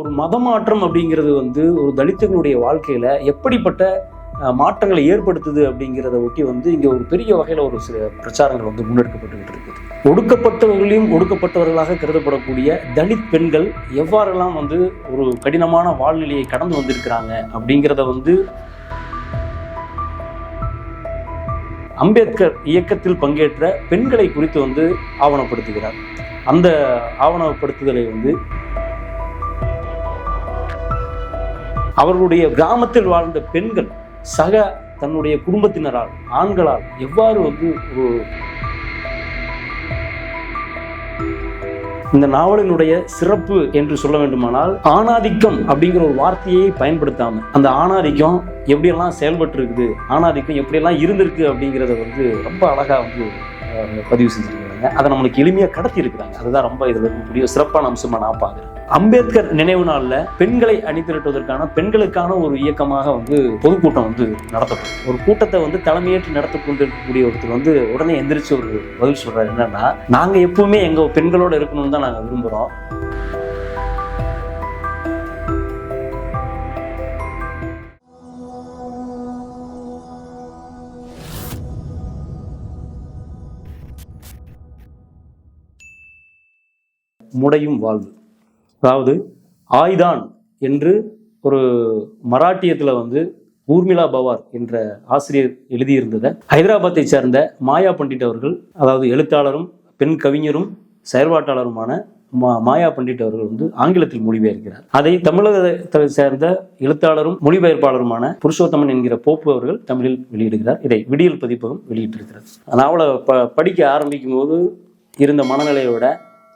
ஒரு மதமாற்றம் அப்படிங்கிறது வந்து ஒரு தலித்துகளுடைய வாழ்க்கையில எப்படிப்பட்ட மாற்றங்களை ஏற்படுத்துது அப்படிங்கிறத ஒட்டி வந்து இங்கே ஒரு பெரிய வகையில் ஒரு சில பிரச்சாரங்கள் வந்து முன்னெடுக்கப்பட்டுக்கிட்டு இருக்குது. ஒடுக்கப்பட்டவர்களையும் ஒடுக்கப்பட்டவர்களாக கருதப்படக்கூடிய தலித் பெண்கள் எவ்வாறெல்லாம் வந்து ஒரு கடினமான வாழ்நிலையை கடந்து வந்திருக்கிறாங்க அப்படிங்கிறத வந்து அம்பேத்கர் இயக்கத்தில் பங்கேற்ற பெண்களை குறித்து வந்து ஆவணப்படுத்துகிறார். அந்த ஆவணப்படுத்துதலை வந்து அவர்களுடைய கிராமத்தில் வாழ்ந்த பெண்கள் சக தன்னுடைய குடும்பத்தினரால் ஆண்களால் எவ்வாறு வந்து ஒரு இந்த நாவலினுடைய சிறப்பு என்று சொல்ல வேண்டுமானால் ஆணாதிக்கம் அப்படிங்கிற ஒரு வார்த்தையை பயன்படுத்தாம அந்த ஆணாதிக்கம் எப்படியெல்லாம் செயல்பட்டு இருக்குது ஆணாதிக்கம் எப்படியெல்லாம் இருந்திருக்கு அப்படிங்கிறத வந்து ரொம்ப அழகாக வந்து பதிவு செஞ்சிருக்காங்க அதை நம்மளுக்கு எளிமையாக கடத்தி இருக்கிறாங்க அதுதான் ரொம்ப இதில் இருக்கக்கூடிய சிறப்பான அம்சமாக நான் பார்க்குறேன். அம்பேத்கர் நினைவு நாளில் பெண்களை அணிதிரட்டுவதற்கான பெண்களுக்கான ஒரு இயக்கமாக வந்து பொதுக்கூட்டம் வந்து நடத்தப்படும் ஒரு கூட்டத்தை வந்து தலைமையேற்று நடத்த கொண்டிருக்கக்கூடிய ஒருத்தர் வந்து உடனே எந்திரிச்சு ஒரு பதில் சொல்றாரு. என்னன்னா நாங்க எப்பவுமே எங்க பெண்களோட இருக்கணும்னு தான் நாங்க விரும்புறோம். முடையும் வாழ்வு. அதாவது ஆய்தான் என்று ஒரு மராட்டியத்தில் வந்து ஊர்மிளா பவார் என்ற ஆசிரியர் எழுதியிருந்ததை ஹைதராபாத்தை சேர்ந்த மாயா பண்டிட் அவர்கள் அதாவது எழுத்தாளரும் பெண் கவிஞரும் செயற்பாட்டாளருமான மா மாயா பண்டிட் அவர்கள் வந்து ஆங்கிலத்தில் மொழிபெயர்க்கிறார். அதை தமிழகத்தை சேர்ந்த எழுத்தாளரும் மொழிபெயர்ப்பாளருமான புருஷோத்தமன் என்கிற போப்பு அவர்கள் தமிழில் வெளியிடுகிறார். இதை விடியல் பதிப்பகம் வெளியிட்டிருக்கிறது. நாவலை ப படிக்க ஆரம்பிக்கும் போது இருந்த விட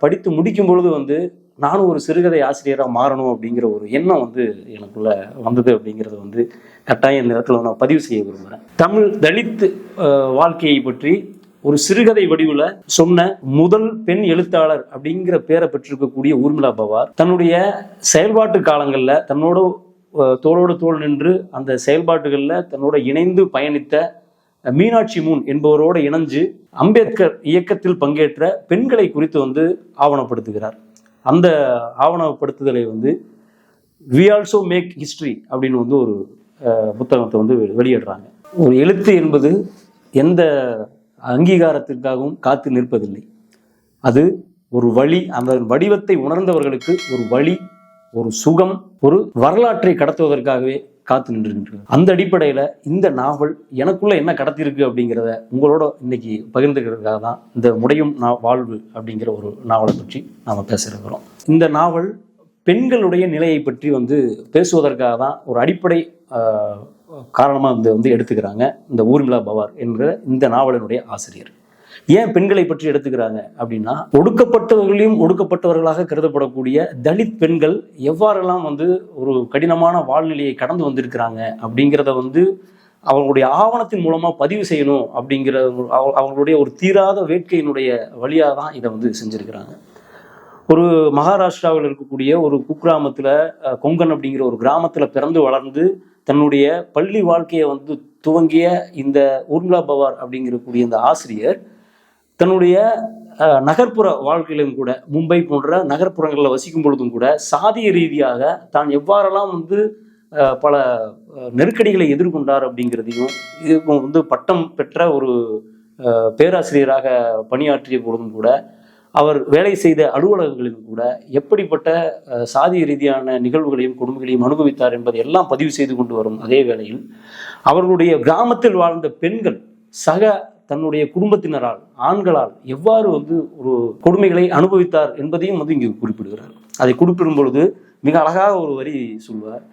படித்து முடிக்கும் பொழுது வந்து நானும் ஒரு சிறுகதை ஆசிரியராக மாறணும் அப்படிங்கிற ஒரு எண்ணம் வந்து எனக்குள்ள வந்தது அப்படிங்கிறத வந்து கட்டாயம் இந்த இடத்துல நான் பதிவு செய்ய விரும்புகிறேன் தமிழ் தலித் வாழ்க்கையை பற்றி ஒரு சிறுகதை வடிவில் சொன்ன முதல் பெண் எழுத்தாளர் அப்படிங்கிற பேரை பெற்றிருக்கக்கூடிய ஊர்மிளா பவார் தன்னுடைய செயல்பாட்டு காலங்களில் தன்னோட தோளோடு தோள் நின்று அந்த செயல்பாட்டுகளில் தன்னோட இணைந்து பயணித்த மீனாட்சி மூன் என்பவரோடு இணைஞ்சு அம்பேத்கர் இயக்கத்தில் பங்கேற்ற பெண்களை குறித்து வந்து ஆவணப்படுத்துகிறார். அந்த ஆவணப்படுத்துதலை வந்து வி ஆல்சோ மேக் ஹிஸ்ட்ரி அப்படின்னு வந்து ஒரு புத்தகத்தை வந்து வெ- வெளியிடுறாங்க. ஒரு எழுத்து என்பது எந்த அங்கீகாரத்திற்காகவும் காத்து நிற்பதில்லை. அது ஒரு வழி அந்த வடிவத்தை உணர்ந்தவர்களுக்கு ஒரு வழி ஒரு சுகம் ஒரு வரலாற்றை கடத்துவதற்காகவே காத்து நின்றுகின்றது அந்த அடிப்படையில் இந்த நாவல் எனக்குள்ள என்ன கடத்தியிருக்கு அப்படிங்கிறத உங்களோட இன்னைக்கு பகிர்ந்துக்கிறதுக்காக தான் இந்த முடையும் நா வாழ்வு அப்படிங்கிற ஒரு நாவலை பற்றி நாம் பேச இந்த நாவல் பெண்களுடைய நிலையை பற்றி வந்து பேசுவதற்காக தான் ஒரு அடிப்படை காரணமாக வந்து வந்து எடுத்துக்கிறாங்க இந்த ஊர்மிளா பவார் என்கிற இந்த நாவலினுடைய ஆசிரியர். ஏன் பெண்களை பற்றி எடுத்துக்கிறாங்க அப்படின்னா ஒடுக்கப்பட்டவர்களையும் ஒடுக்கப்பட்டவர்களாக கருதப்படக்கூடிய தலித் பெண்கள் எவ்வாறெல்லாம் வந்து ஒரு கடினமான வாழ்நிலையை கடந்து வந்திருக்கிறாங்க அப்படிங்கிறத வந்து அவங்களுடைய ஆவணத்தின் மூலமாக பதிவு செய்யணும் அப்படிங்கிற அவ- அவங்களுடைய ஒரு தீராத வேட்கையினுடைய வழியாக தான் இதை வந்து செஞ்சுருக்கிறாங்க. ஒரு மகாராஷ்டிராவில் இருக்கக்கூடிய ஒரு குக்கிராமத்தில் கொங்கன் அப்படிங்கிற ஒரு கிராமத்தில் பிறந்து வளர்ந்து தன்னுடைய பள்ளி வாழ்க்கையை வந்து துவங்கிய இந்த ஊர்மிளா பவார் அப்படிங்கிறக்கூடிய இந்த ஆசிரியர் தன்னுடைய நகர்ப்புற வாழ்க்கையிலும் கூட மும்பை போன்ற நகர்ப்புறங்களில் வசிக்கும் பொழுதும் கூட சாதிய ரீதியாக தான் எவ்வாறெல்லாம் வந்து பல நெருக்கடிகளை எதிர்கொண்டார் அப்படிங்கிறதையும் இது வந்து பட்டம் பெற்ற ஒரு பேராசிரியராக பணியாற்றிய பொழுதும் கூட அவர் வேலை செய்த அலுவலகங்களிலும் கூட எப்படிப்பட்ட சாதிய ரீதியான நிகழ்வுகளையும் கொடுமைகளையும் அனுபவித்தார் என்பதை எல்லாம் பதிவு செய்து கொண்டு வரும் அதே வேளையில் அவர்களுடைய கிராமத்தில் வாழ்ந்த பெண்கள் சக தன்னுடைய குடும்பத்தினரால் ஆண்களால் எவ்வாறு வந்து ஒரு கொடுமைகளை அனுபவித்தார் என்பதையும் வந்து இங்கு குறிப்பிடுகிறார். அதை குறிப்பிடும் பொழுது மிக அழகாக ஒரு வரி சொல்வார்.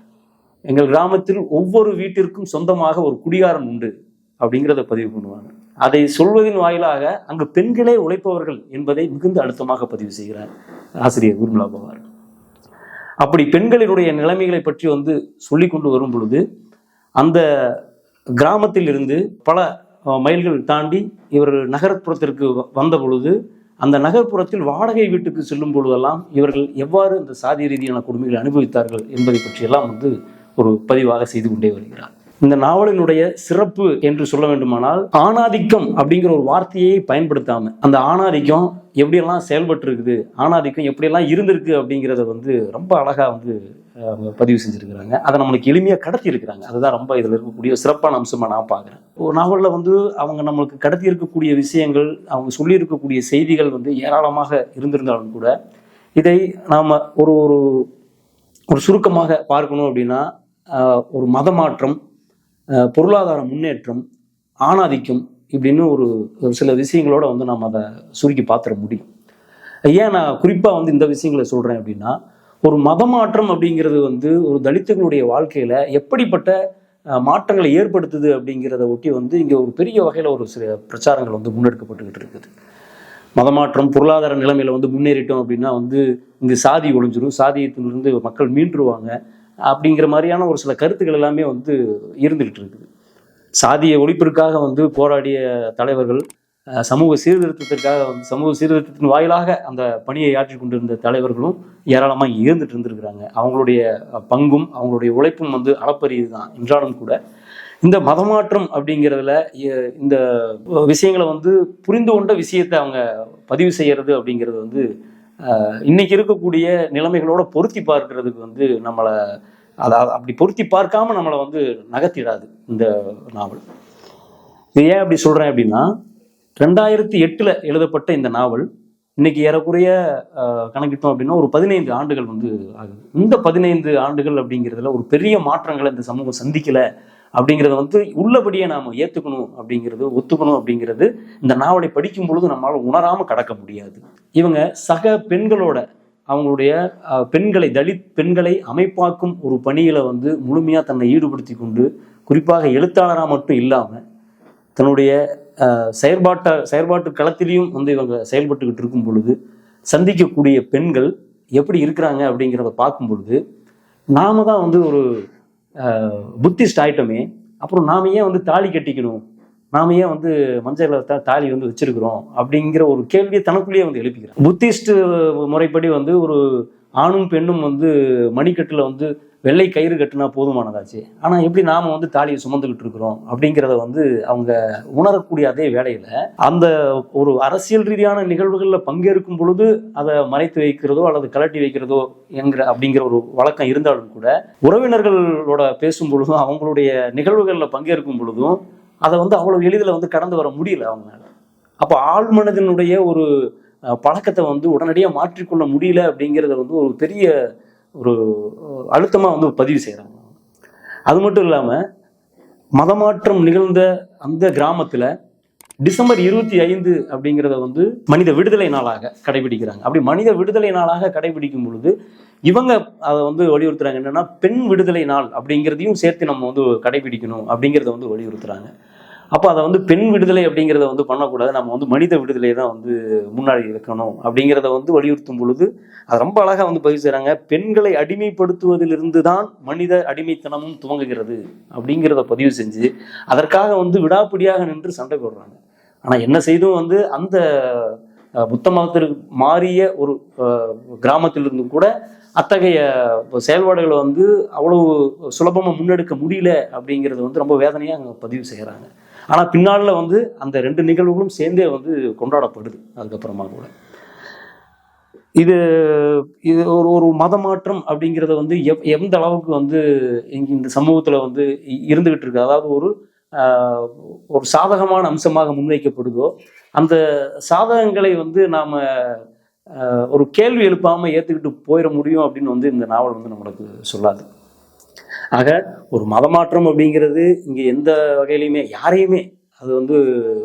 எங்கள் கிராமத்தில் ஒவ்வொரு வீட்டிற்கும் சொந்தமாக ஒரு குடிகாரன் உண்டு அப்படிங்கிறத பதிவு பண்ணுவாங்க. அதை சொல்வதின் வாயிலாக அங்கு பெண்களே உழைப்பவர்கள் என்பதை மிகுந்த அழுத்தமாக பதிவு செய்கிறார் ஆசிரியர் ஊர்மிளா பவார். அப்படி பெண்களினுடைய நிலைமைகளை பற்றி வந்து சொல்லி கொண்டு வரும் பொழுது அந்த கிராமத்தில் இருந்து பல மைல்கள் தாண்டி இவர் நகர்ப்புறத்திற்கு வ- வந்த பொழுது அந்த நகர்ப்புறத்தில் வாடகை வீட்டுக்கு செல்லும் பொழுதெல்லாம் இவர்கள் எவ்வாறு இந்த சாதி ரீதியான கொடுமைகளை அனுபவித்தார்கள் என்பதை பற்றியெல்லாம் வந்து ஒரு பதிவாக செய்து கொண்டே வருகிறார். இந்த நாவலினுடைய சிறப்பு என்று சொல்ல வேண்டுமானால் ஆணாதிக்கம் அப்படிங்கிற ஒரு வார்த்தையை பயன்படுத்தாம அந்த ஆணாதிக்கம் எப்படியெல்லாம் செயல்பட்டு இருக்குது ஆணாதிக்கம் எப்படியெல்லாம் இருந்திருக்கு அப்படிங்கிறத வந்து ரொம்ப அழகா வந்து பதிவு செஞ்சுருக்கிறாங்க. அதை நம்மளுக்கு எளிமையாக கடத்தி இருக்கிறாங்க அதுதான் ரொம்ப இதில் இருக்கக்கூடிய சிறப்பான அம்சமாக நான் பார்க்குறேன். ஒரு நாவலில் வந்து அவங்க நம்மளுக்கு கடத்தி இருக்கக்கூடிய விஷயங்கள் அவங்க சொல்லியிருக்கக்கூடிய செய்திகள் வந்து ஏராளமாக இருந்திருந்தாலும் கூட இதை நாம் ஒரு ஒரு ஒரு சுருக்கமாக பார்க்கணும் அப்படின்னா ஒரு மதமாற்றம் மாற்றம் பொருளாதார முன்னேற்றம் ஆணாதிக்கம் இப்படின்னு ஒரு ஒரு சில விஷயங்களோட வந்து நாம் அதை சுருக்கி பார்த்துட முடியும். ஏன் நான் குறிப்பாக வந்து இந்த விஷயங்களை சொல்கிறேன் அப்படின்னா ஒரு மதமாற்றம் அப்படிங்கிறது வந்து ஒரு தலித்துகளுடைய வாழ்க்கையில் எப்படிப்பட்ட மாற்றங்களை ஏற்படுத்துது அப்படிங்கிறத ஒட்டி வந்து இங்கே ஒரு பெரிய வகையில் ஒரு சில பிரச்சாரங்கள் வந்து முன்னெடுக்கப்பட்டுக்கிட்டு இருக்குது. மதமாற்றம் பொருளாதார நிலைமையில வந்து முன்னேறிட்டோம் அப்படின்னா வந்து இங்கு சாதி ஒழிஞ்சிரும் சாதியத்திலிருந்து மக்கள் மீண்டுருவாங்க. அப்படிங்கிற மாதிரியான ஒரு சில கருத்துக்கள் எல்லாமே வந்து இருந்துகிட்டு இருக்குது. சாதிய ஒழிப்பிற்காக வந்து போராடிய தலைவர்கள் சமூக சீர்திருத்தத்திற்காக சமூக சீர்திருத்தத்தின் வாயிலாக அந்த பணியை ஆற்றி கொண்டிருந்த தலைவர்களும் ஏராளமாக இங்கே இருந்துட்டு இருந்திருக்கிறாங்க. அவங்களுடைய பங்கும் அவங்களுடைய உழைப்பும் வந்து அளப்பரியது தான் என்றாலும் கூட இந்த மதமாற்றம் அப்படிங்கிறதுல இந்த விஷயங்களை வந்து புரிந்து கொண்ட விஷயத்தை அவங்க பதிவு செய்யறது அப்படிங்கிறது வந்து இன்னைக்கு இருக்கக்கூடிய நிலைமைகளோட பொருத்தி பார்க்கறதுக்கு வந்து நம்மளை அதாவது அப்படி பொருத்தி பார்க்காம நம்மளை வந்து நகர்த்திடாது இந்த நாவல். இது ஏன் அப்படி சொல்கிறேன் அப்படின்னா ரெண்டாயிரத்தி எட்டில் எழுதப்பட்ட இந்த நாவல் இன்னைக்கு ஏறக்குறைய கணக்கிட்டோம் அப்படின்னா ஒரு பதினைந்து ஆண்டுகள் வந்து ஆகுது. இந்த பதினைந்து ஆண்டுகள் அப்படிங்கிறதுல ஒரு பெரிய மாற்றங்களை இந்த சமூகம் சந்திக்கல அப்படிங்கிறத வந்து உள்ளபடியே நாம் ஏற்றுக்கணும் அப்படிங்கிறது ஒத்துக்கணும் அப்படிங்கிறது இந்த நாவலை படிக்கும் பொழுது நம்மளால் உணராமல் கடக்க முடியாது. இவங்க சக பெண்களோட அவங்களுடைய பெண்களை தலித் பெண்களை அமைப்பாக்கும் ஒரு பணியில் வந்து முழுமையாக தன்னை ஈடுபடுத்தி கொண்டு குறிப்பாக எழுத்தாளராக மட்டும் இல்லாமல் தன்னுடைய செயற்பாட்ட செயற்பாட்டு களத்திலையும் வந்து இவங்க செயல்பட்டுக்கிட்டு இருக்கும் பொழுது சந்திக்கக்கூடிய பெண்கள் எப்படி இருக்கிறாங்க அப்படிங்கிறத பார்க்கும் பொழுது நாம தான் வந்து ஒரு புத்திஸ்ட் ஆயிட்டோமே அப்புறம் நாம ஏன் வந்து தாலி கட்டிக்கணும்? நாம ஏன் வந்து மஞ்சள் தான் தாலி வந்து வச்சிருக்கிறோம்? அப்படிங்கிற ஒரு கேள்வியை தனக்குள்ளேயே வந்து எழுப்பிக்கிறோம் புத்திஸ்ட் முறைப்படி வந்து ஒரு ஆணும் பெண்ணும் வந்து மணிக்கட்டில் வந்து வெள்ளை கயிறு கட்டினா போதுமானதாச்சு. ஆனால் எப்படி நாம் வந்து தாலியை சுமந்துக்கிட்டு இருக்கிறோம் அப்படிங்கிறத வந்து அவங்க உணரக்கூடிய அதே வேலையில் அந்த ஒரு அரசியல் ரீதியான நிகழ்வுகளில் பங்கேற்கும் பொழுது அதை மறைத்து வைக்கிறதோ அல்லது கலட்டி வைக்கிறதோ என்கிற அப்படிங்கிற ஒரு வழக்கம் இருந்தாலும் கூட உறவினர்களோட பேசும் பொழுதும் அவங்களுடைய நிகழ்வுகளில் பங்கேற்கும் பொழுதும் அதை வந்து அவ்வளோ எளிதில் வந்து கடந்து வர முடியல அவங்களால. அப்போ ஆழ்மனதினுடைய ஒரு பழக்கத்தை வந்து உடனடியாக மாற்றிக்கொள்ள முடியல அப்படிங்கிறத வந்து ஒரு பெரிய ஒரு அழுத்தமாக வந்து பதிவு செய்கிறாங்க அது மட்டும் இல்லாமல் மதமாற்றம் நிகழ்ந்த அந்த கிராமத்தில் டிசம்பர் இருபத்தி ஐந்து அப்படிங்கிறத வந்து மனித விடுதலை நாளாக கடைபிடிக்கிறாங்க. அப்படி மனித விடுதலை நாளாக கடைபிடிக்கும் பொழுது இவங்க அதை வந்து வலியுறுத்துறாங்க. என்னன்னா பெண் விடுதலை நாள் அப்படிங்கிறதையும் சேர்த்து நம்ம வந்து கடைபிடிக்கணும் அப்படிங்கிறத வந்து வலியுறுத்துறாங்க. அப்போ அதை வந்து பெண் விடுதலை அப்படிங்கிறத வந்து பண்ணக்கூடாது. நம்ம வந்து மனித விடுதலை தான் வந்து முன்னாடி இருக்கணும் அப்படிங்கிறத வந்து வலியுறுத்தும் பொழுது அது ரொம்ப அழகாக வந்து பதிவு செய்கிறாங்க பெண்களை அடிமைப்படுத்துவதிலிருந்து தான் மனித அடிமைத்தனமும் துவங்குகிறது அப்படிங்கிறத பதிவு செஞ்சு அதற்காக வந்து விடாப்பிடியாக நின்று சண்டை போடுறாங்க. ஆனால் என்ன செய்தும் வந்து அந்த புத்த மதத்திற்கு மாறிய ஒரு அஹ், கிராமத்திலிருந்து கூட அத்தகைய செயல்பாடுகளை வந்து அவ்வளவு சுலபமாக முன்னெடுக்க முடியல அப்படிங்கிறது வந்து ரொம்ப வேதனையாக அங்கே பதிவு செய்கிறாங்க ஆனால் பின்னால் வந்து அந்த ரெண்டு நிகழ்வுகளும் சேர்ந்தே வந்து கொண்டாடப்படுது. அதுக்கப்புறமா கூட. இது இது ஒரு ஒரு மதமாற்றம் அப்படிங்கிறத வந்து எவ் எந்த அளவுக்கு வந்து இங்கே இந்த சமூகத்தில் வந்து இ- இருந்துகிட்டு இருக்கு. அதாவது ஒரு ஒரு சாதகமான அம்சமாக முன்வைக்கப்படுதோ அந்த சாதகங்களை வந்து நாம் ஒரு கேள்வி எழுப்பாமல் ஏற்றுக்கிட்டு போயிட முடியும் அப்படின்னு வந்து இந்த நாவல் வந்து நம்மளுக்கு சொல்லாது. ஆக ஒரு மதமாற்றம் அப்படிங்கிறது இங்கே எந்த வகையிலையுமே யாரையுமே அது வந்து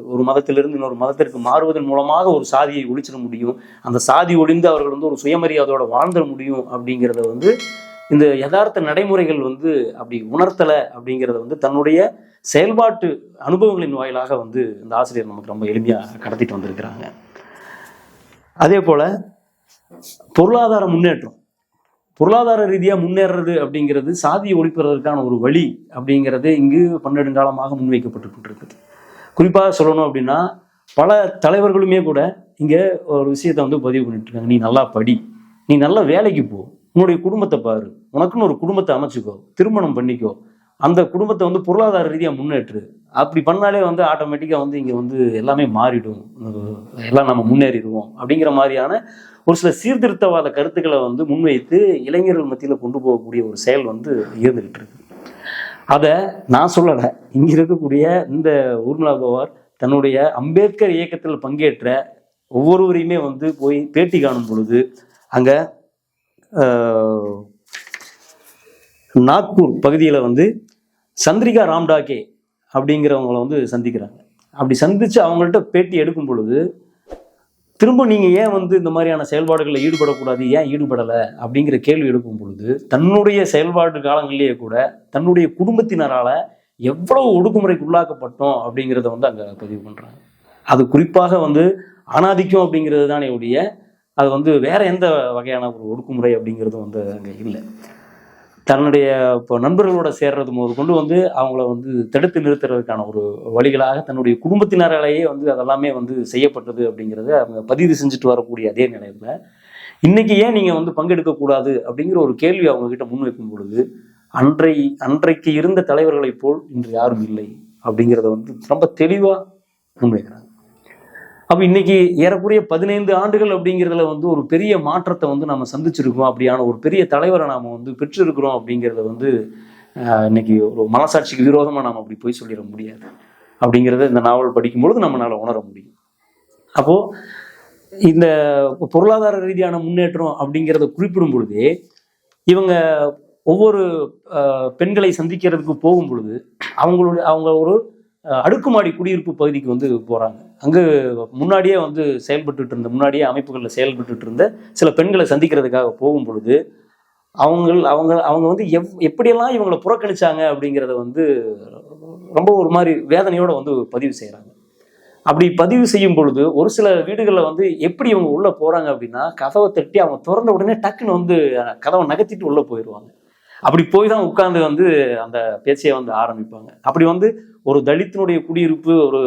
ஒரு மதத்திலிருந்து இன்னொரு மதத்திற்கு மாறுவதன் மூலமாக ஒரு சாதியை ஒழிச்சிட முடியும். அந்த சாதி ஒழிந்து அவர்கள் வந்து ஒரு சுயமரியாதையோட வாழ்ந்துட முடியும் அப்படிங்கிறத வந்து இந்த யதார்த்த நடைமுறைகள் வந்து அப்படி உணர்த்தலை அப்படிங்கிறத வந்து தன்னுடைய செயல்பாட்டு அனுபவங்களின் வாயிலாக வந்து இந்த ஆசிரியர் நமக்கு ரொம்ப எளிமையாக கடத்திட்டு வந்திருக்கிறாங்க. அதே போல் பொருளாதார முன்னேற்றம். பொருளாதார ரீதியாக முன்னேறது அப்படிங்கிறது சாதியை ஒழிப்பதற்கான ஒரு வழி அப்படிங்கிறது இங்கு பன்னெடுங்காலமாக முன்வைக்கப்பட்டு கொண்டிருக்குது குறிப்பாக சொல்லணும் அப்படின்னா பல தலைவர்களுமே கூட இங்கே ஒரு விஷயத்தை வந்து பதிவு பண்ணிட்டு இருக்காங்க நீ நல்லா படி. நீ நல்லா வேலைக்கு போ. உன்னுடைய குடும்பத்தை பாரு. உனக்குன்னு ஒரு குடும்பத்தை அமைச்சுக்கோ. திருமணம் பண்ணிக்கோ. அந்த குடும்பத்தை வந்து பொருளாதார ரீதியாக முன்னேற்று. அப்படி பண்ணாலே வந்து ஆட்டோமேட்டிக்காக வந்து இங்கே வந்து எல்லாமே மாறிடும். எல்லாம் நம்ம முன்னேறிடுவோம். அப்படிங்கிற மாதிரியான ஒரு சில சீர்திருத்தவாத கருத்துக்களை வந்து முன்வைத்து இளைஞர்கள் மத்தியில் கொண்டு போகக்கூடிய ஒரு செயல் வந்து இருந்துகிட்டு இருக்கு. அதை நான் சொல்லலை. இங்கே இருக்கக்கூடிய இந்த ஊர்மிளா பவார் தன்னுடைய அம்பேத்கர் இயக்கத்தில் பங்கேற்ற ஒவ்வொருவரையுமே வந்து போய் பேட்டி காணும் பொழுது அங்கே நாக்பூர் பகுதியில் வந்து சந்திரிகா ராம்டாகே அப்படிங்கிறவங்கள வந்து சந்திக்கிறாங்க. அப்படி சந்தித்து அவங்கள்ட்ட பேட்டி எடுக்கும் பொழுது திரும்ப நீங்கள் ஏன் வந்து இந்த மாதிரியான செயல்பாடுகளில் ஈடுபடக்கூடாது? ஏன் ஈடுபடலை? அப்படிங்கிற கேள்வி எடுக்கும் பொழுது தன்னுடைய செயல்பாடு காலங்களிலேயே கூட தன்னுடைய குடும்பத்தினரால் எவ்வளவு ஒடுக்குமுறைக்கு உள்ளாக்கப்பட்டோம் அப்படிங்கிறத வந்து அங்கே பதிவு பண்ணுறாங்க அது குறிப்பாக வந்து அனாதிக்கம் அப்படிங்கிறது தானே உடைய அது வந்து வேற எந்த வகையான ஒரு ஒடுக்குமுறை அப்படிங்கிறது வந்து அங்கே இல்லை. தன்னுடைய இப்போ நண்பர்களோட சேர்றது முதல் கொண்டு வந்து அவங்கள வந்து தடுத்து நிறுத்துறதுக்கான ஒரு வழிகளாக தன்னுடைய குடும்பத்தினராலேயே வந்து அதெல்லாமே வந்து செய்யப்பட்டது அப்படிங்கிறத அவங்க பதிவு செஞ்சுட்டு வரக்கூடிய அதே நிலையில் இன்றைக்கி ஏன் நீங்கள் வந்து பங்கெடுக்கக்கூடாது அப்படிங்கிற ஒரு கேள்வி அவங்கக்கிட்ட முன்வைக்கும் பொழுது அன்றை அன்றைக்கு இருந்த தலைவர்களைப் போல் இன்று யாரும் இல்லை அப்படிங்கிறத வந்து ரொம்ப தெளிவாக முன்வைக்கிறாங்க அப்போ இன்னைக்கு ஏறக்குறைய பதினைந்து ஆண்டுகள் அப்படிங்கிறதுல வந்து ஒரு பெரிய மாற்றத்தை வந்து நம்ம சந்திச்சிருக்கோம். அப்படியான ஒரு பெரிய தலைவரை நாம் வந்து பெற்றிருக்கிறோம் அப்படிங்கிறத வந்து இன்னைக்கு ஒரு மனசாட்சிக்கு விரோதமாக நாம் அப்படி போய் சொல்லிட முடியாது. அப்படிங்கிறத இந்த நாவல் படிக்கும்பொழுது நம்மளால் உணர முடியும். அப்போது இந்த பொருளாதார ரீதியான முன்னேற்றம் அப்படிங்கிறத குறிப்பிடும் பொழுதே இவங்க ஒவ்வொரு பெண்களை சந்திக்கிறதுக்கு போகும் பொழுது அவங்களுடைய அவங்க ஒரு அடுக்குமாடி குடியிருப்பு பகுதிக்கு வந்து போகிறாங்க அங்கு முன்னாடியே வந்து செயல்பட்டுட்டு இருந்த முன்னாடியே அமைப்புகளில் செயல்பட்டுட்டு இருந்த சில பெண்களை சந்திக்கிறதுக்காக போகும் பொழுது அவங்க அவங்க அவங்க வந்து எவ் எப்படியெல்லாம் இவங்களை புறக்கணிச்சாங்க அப்படிங்கிறத வந்து ரொம்ப ஒரு மாதிரி வேதனையோடு வந்து பதிவு செய்கிறாங்க அப்படி பதிவு செய்யும் பொழுது ஒரு சில வீடுகளில் வந்து எப்படி இவங்க உள்ளே போகிறாங்க அப்படின்னா கதவை தட்டி அவங்க திறந்த உடனே டக்குன்னு வந்து கதவை நகர்த்திட்டு உள்ளே போயிடுவாங்க அப்படி போய் தான் உட்காந்து வந்து அந்த பேச்சையை வந்து ஆரம்பிப்பாங்க. அப்படி வந்து ஒரு தலித்தினுடைய குடியிருப்பு ஒரு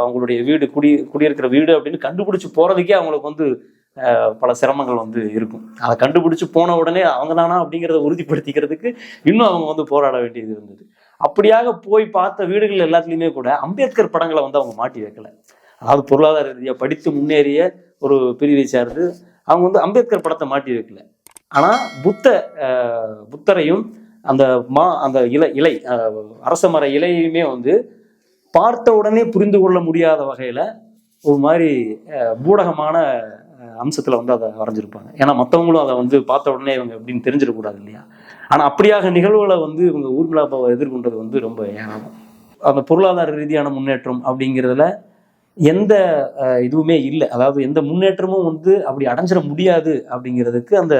அவங்களுடைய வீடு குடி குடியிருக்கிற வீடு அப்படின்னு கண்டுபிடிச்சு போகிறதுக்கே அவங்களுக்கு வந்து பல சிரமங்கள் வந்து இருக்கும். அதை கண்டுபிடிச்சு போன உடனே அவங்க தானா அப்படிங்கிறத உறுதிப்படுத்திக்கிறதுக்கு இன்னும் அவங்க வந்து போராட வேண்டியது இருந்தது. அப்படியாக போய் பார்த்த வீடுகள் எல்லாத்துலேயுமே கூட அம்பேத்கர் படங்களை வந்து அவங்க மாட்டி வைக்கல. அதாவது பொருளாதார ரீதியாக படித்து முன்னேறிய ஒரு பிரிவை சார்ந்து அவங்க வந்து அம்பேத்கர் படத்தை மாட்டி வைக்கல. ஆனால் புத்த புத்தரையும் அந்த மா அந்த இலை இலை அரச மர இலையுமே வந்து பார்த்த உடனே புரிந்து கொள்ள முடியாத வகையில் ஒரு மாதிரி பூடகமான அம்சத்தில் வந்து அதை வரைஞ்சிருப்பாங்க. ஏன்னா மற்றவங்களும் அதை வந்து பார்த்த உடனே இவங்க எப்படின்னு தெரிஞ்சிடக்கூடாது இல்லையா? ஆனால் அப்படியாக நிகழ்வுகளை வந்து இவங்க ஊர்மிளாப்பாவை எதிர்கொண்டது வந்து ரொம்ப ஏராளம். அந்த பொருளாதார ரீதியான முன்னேற்றம் அப்படிங்கிறதுல எந்த இதுவுமே இல்லை. அதாவது எந்த முன்னேற்றமும் வந்து அப்படி அடைஞ்சிட முடியாது அப்படிங்கிறதுக்கு அந்த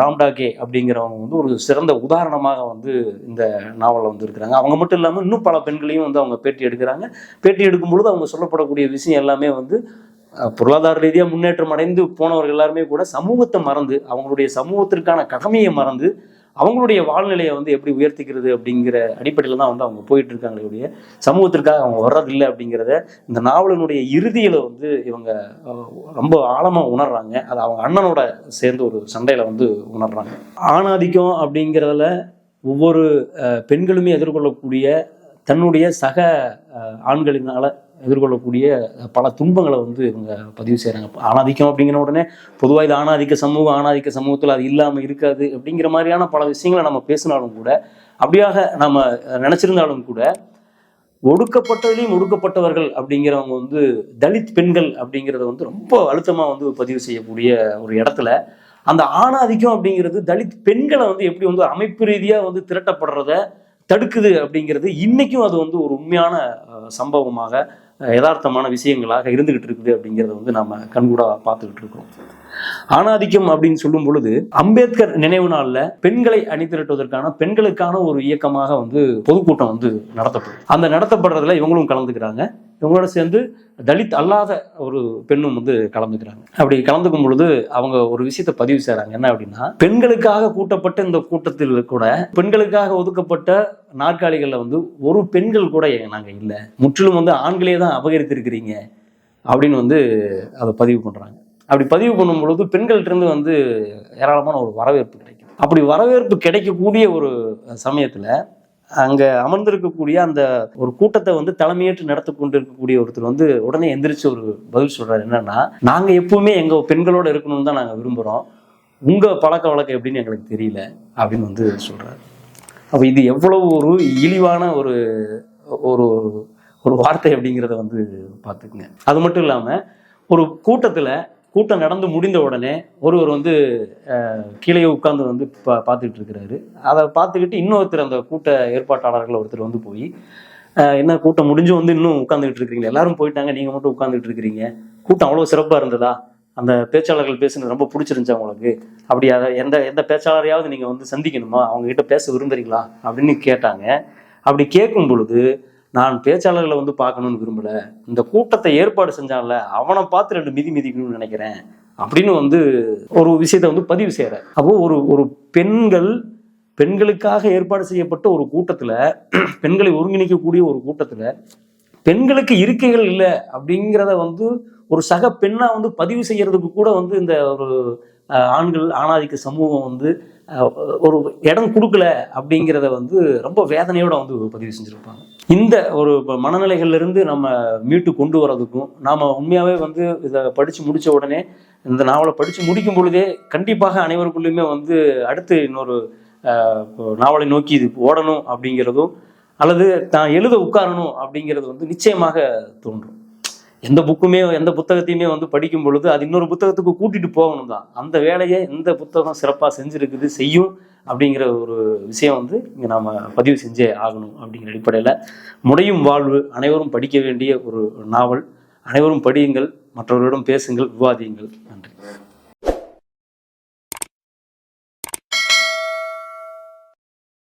ராம்டாகே அப்படிங்கிறவங்க வந்து ஒரு சிறந்த உதாரணமாக வந்து இந்த நாவலில் வந்து இருக்கிறாங்க. அவங்க மட்டும் இல்லாமல் இன்னும் பல பெண்களையும் வந்து அவங்க பேட்டி எடுக்கிறாங்க. பேட்டி எடுக்கும் பொழுது அவங்க சொல்லப்படக்கூடிய விஷயம் எல்லாமே வந்து பொருளாதார ரீதியாக முன்னேற்றம் அடைந்து போனவர்கள் எல்லாருமே கூட சமூகத்தை மறந்து அவங்களுடைய சமூகத்திற்கான கடமையை மறந்து அவங்களுடைய வாழ்நிலையை வந்து எப்படி உயர்த்திக்கிறது அப்படிங்கிற அடிப்படையில் தான் வந்து அவங்க போயிட்டு இருக்காங்களே ஒழிய சமூகத்திற்காக அவங்க வர்றதில்லை அப்படிங்கிறத இந்த நாவலினுடைய இறுதியில் வந்து இவங்க ரொம்ப ஆழமாக உணர்றாங்க. அது அவங்க அண்ணனோட சேர்ந்து ஒரு சண்டையில் வந்து உணர்றாங்க. ஆணாதிக்கம் அப்படிங்கிறதுல ஒவ்வொரு பெண்களுமே எதிர்கொள்ளக்கூடிய தன்னுடைய சக ஆண்களினால எதிர்கொள்ளக்கூடிய பல துன்பங்களை வந்து இவங்க பதிவு செய்கிறாங்க ஆணாதிக்கம் அப்படிங்கிற உடனே பொதுவாக இது ஆணாதிக்க சமூகம் ஆணாதிக்க சமூகத்தில் அது இல்லாமல் இருக்காது அப்படிங்கிற மாதிரியான பல விஷயங்களை நம்ம பேசினாலும் கூட அப்படியாக நம்ம நினச்சிருந்தாலும் கூட ஒடுக்கப்பட்டதுலேயும் ஒடுக்கப்பட்டவர்கள் அப்படிங்கிறவங்க வந்து தலித் பெண்கள் அப்படிங்கிறத வந்து ரொம்ப அழுத்தமாக வந்து பதிவு செய்யக்கூடிய ஒரு இடத்துல அந்த ஆணாதிக்கம் அப்படிங்கிறது தலித் பெண்களை வந்து எப்படி வந்து அமைப்பு ரீதியாக வந்து திரட்டப்படுறத தடுக்குது அப்படிங்கிறது இன்னைக்கும் அது வந்து ஒரு உண்மையான சம்பவமாக யதார்த்தமான விஷயங்களாக இருந்துகிட்டு இருக்குது அப்படிங்கிறத வந்து நம்ம கண்கூடா பார்த்துக்கிட்டு இருக்கோம் ஆணாதிக்கம் அப்படின்னு சொல்லும் பொழுது அம்பேத்கர் நினைவு நாளில் பெண்களை அணிதிரட்டுவதற்கான பெண்களுக்கான ஒரு இயக்கமாக வந்து பொதுக்கூட்டம் வந்து நடத்தப்படும். அந்த நடத்தப்படுறதுல இவங்களும் கலந்துக்கிறாங்க. இவங்களோட சேர்ந்து தலித் அல்லாத ஒரு பெண்ணும் வந்து கலந்துக்கிறாங்க. அப்படி கலந்துக்கும் பொழுது அவங்க ஒரு விஷயத்த பதிவு செய்றாங்க. என்ன அப்படின்னா பெண்களுக்காக கூட்டப்பட்ட இந்த கூட்டத்தில் கூட பெண்களுக்காக ஒதுக்கப்பட்ட நாற்காலிகளில் வந்து ஒரு பெண்கள் கூட நாங்கள் இல்லை. முற்றிலும் வந்து ஆண்களே தான் அபகரித்திருக்கிறீங்க அப்படின்னு வந்து அதை பதிவு பண்ணுறாங்க அப்படி பதிவு பண்ணும் பொழுது பெண்கள்கிட்டருந்து வந்து ஏராளமான ஒரு வரவேற்பு கிடைக்கும் அப்படி வரவேற்பு கிடைக்கக்கூடிய ஒரு சமயத்தில் அங்கே அமர்ந்திருக்கக்கூடிய அந்த ஒரு கூட்டத்தை வந்து தலைமையேற்று நடத்தி கொண்டு இருக்கக்கூடிய ஒருத்தர் வந்து உடனே எந்திரிச்சு ஒரு பதில் சொல்கிறார் என்னன்னா நாங்கள் எப்பவுமே எங்கள் பெண்களோட இருக்கணும்னு தான் நாங்கள் விரும்புகிறோம் உங்கள் பழக்க வழக்கம் எப்படின்னு எங்களுக்கு தெரியல. அப்படின்னு வந்து சொல்கிறாரு அப்போ இது எவ்வளவு ஒரு இழிவான ஒரு ஒரு ஒரு வார்த்தை அப்படிங்கிறத வந்து பார்த்துக்குங்க. அது மட்டும் இல்லாமல் ஒரு கூட்டத்தில் கூட்டம் நடந்து முடிந்த உடனே ஒருவர் வந்து கீழே உட்கார்ந்து வந்து பா பார்த்துக்கிட்டு இருக்கிறாரு அதை பார்த்துக்கிட்டு இன்னொருத்தர் அந்த கூட்ட ஏற்பாட்டாளர்கள் ஒருத்தர் வந்து போய் என்ன கூட்டம் முடிஞ்சு வந்து இன்னும் உட்காந்துக்கிட்டு இருக்கிறீங்க எல்லாரும் போயிட்டாங்க நீங்கள் மட்டும் உட்காந்துக்கிட்டு இருக்கிறீங்க கூட்டம் அவ்வளோ சிறப்பாக இருந்ததா? அந்த பேச்சாளர்கள் பேசுனது ரொம்ப பிடிச்சிருந்துச்சா உங்களுக்கு அப்படி அதை எந்த எந்த பேச்சாளரையாவது நீங்கள் வந்து சந்திக்கணுமா? அவங்கக்கிட்ட பேச விரும்புறீங்களா? அப்படின்னு கேட்டாங்க. அப்படி கேட்கும் பொழுது நான் பேச்சாளர்களை வந்து பார்க்கணும்னு விரும்பலை. இந்த கூட்டத்தை ஏற்பாடு செஞ்சான்ல அவனை பார்த்து ரெண்டு மிதி மிதிக்கணும்னு நினைக்கிறேன். அப்படின்னு வந்து ஒரு விஷயத்தை வந்து பதிவு செய்கிற அப்போ ஒரு ஒரு பெண்கள் பெண்களுக்காக ஏற்பாடு செய்யப்பட்ட ஒரு கூட்டத்தில் பெண்களை ஒருங்கிணைக்கக்கூடிய ஒரு கூட்டத்தில் பெண்களுக்கு இருக்கைகள் இல்லை அப்படிங்கிறத வந்து ஒரு சக பெண்ணா வந்து பதிவு செய்யறதுக்கு கூட வந்து இந்த ஒரு ஆண்கள் ஆணாதிக்க சமூகம் வந்து ஒரு இடம் கொடுக்கல அப்படிங்கிறத வந்து ரொம்ப வேதனையோட வந்து பதிவு செஞ்சுருப்பாங்க. இந்த ஒரு மனநிலைகள்லேருந்து நம்ம மீட்டு கொண்டு வர்றதுக்கும் நாம் உண்மையாகவே வந்து இதை படித்து முடித்த உடனே இந்த நாவலை படித்து முடிக்கும் பொழுதே கண்டிப்பாக அனைவருக்குள்ளேயுமே வந்து அடுத்து இன்னொரு நாவலை நோக்கி இது ஓடணும் அப்படிங்கிறதும் அல்லது தான் எழுத உட்காரணும் அப்படிங்கிறது வந்து நிச்சயமாக தோன்றும். எந்த புக்குமே எந்த புத்தகத்தையுமே வந்து படிக்கும் பொழுது அது இன்னொரு புத்தகத்துக்கு கூட்டிட்டு போகணும் தான் அந்த வேலையை எந்த புத்தகம் சிறப்பாக செஞ்சுருக்குது செய்யும் அப்படிங்கிற ஒரு விஷயம் வந்து இங்கே நாம் பதிவு செஞ்சே ஆகணும் அப்படிங்கிற அடிப்படையில் முடையும் வாழ்வு அனைவரும் படிக்க வேண்டிய ஒரு நாவல். அனைவரும் படியுங்கள் மற்றவர்களிடம் பேசுங்கள் விவாதியுங்கள். நன்றி.